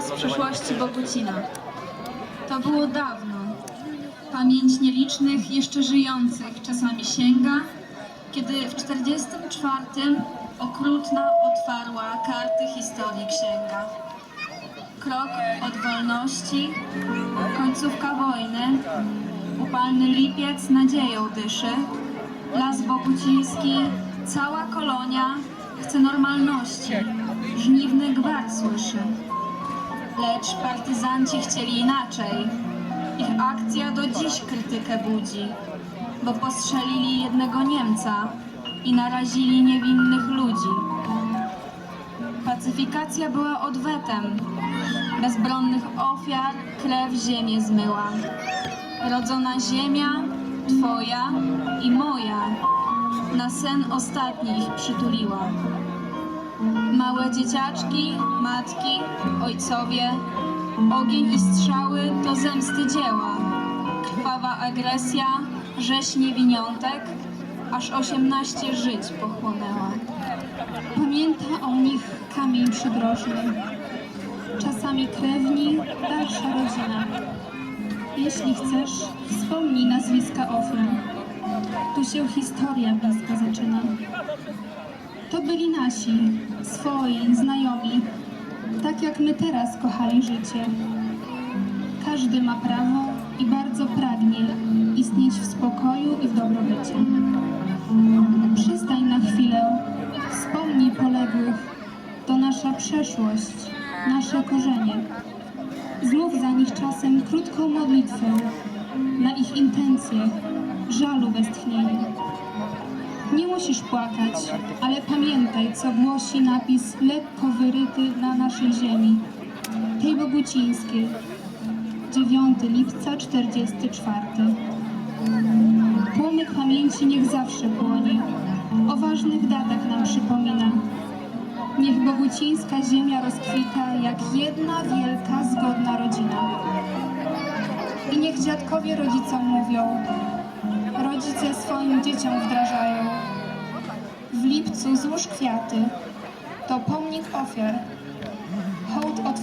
z przeszłości Bogucina. To było dawno. Pamięć nielicznych, jeszcze żyjących czasami sięga, kiedy w 44 okrutna otwarła karty historii księga. Krok od wolności, końcówka wojny, upalny lipiec nadzieją dyszy, las boguciński, cała kolonia chce normalności, żniwny gwar słyszy. Lecz partyzanci chcieli inaczej. Ich akcja do dziś krytykę budzi, bo postrzelili jednego Niemca i narazili niewinnych ludzi. Pacyfikacja była odwetem. Bezbronnych ofiar krew ziemię zmyła. Rodzona ziemia, twoja i moja, na sen ostatni ich przytuliła. Małe dzieciaczki, matki, ojcowie, ogień i strzały to zemsty dzieła. Krwawa agresja, rzeź niewiniątek, aż osiemnaście żyć pochłonęła. Pamięta o nich kamień przydrożny, czasami krewni, dalsza rodzina. Jeśli chcesz, wspomnij nazwiska ofiar. Tu się historia bliska zaczyna. To byli nasi, swoi, znajomi, tak jak my teraz kochali życie. Każdy ma prawo i bardzo pragnie istnieć w spokoju i w dobrobycie. Przystań na chwilę, wspomnij poległych, to nasza przeszłość, nasze korzenie. Znów za nich czasem krótką modlitwę, na ich intencje, żalu westchnienie. Nie musisz płakać, ale pamiętaj, co głosi napis lekko wyryty na naszej ziemi, tej bogucińskiej, 9 lipca 44. Płomyk pamięci niech zawsze płonie, o ważnych datach nam przypomina. Niech bogucińska ziemia rozkwita jak jedna wielka, zgodna rodzina. I niech dziadkowie rodzicom mówią, swoim dzieciom wdrażają. W lipcu złóż kwiaty, to pomnik ofiar, hołd od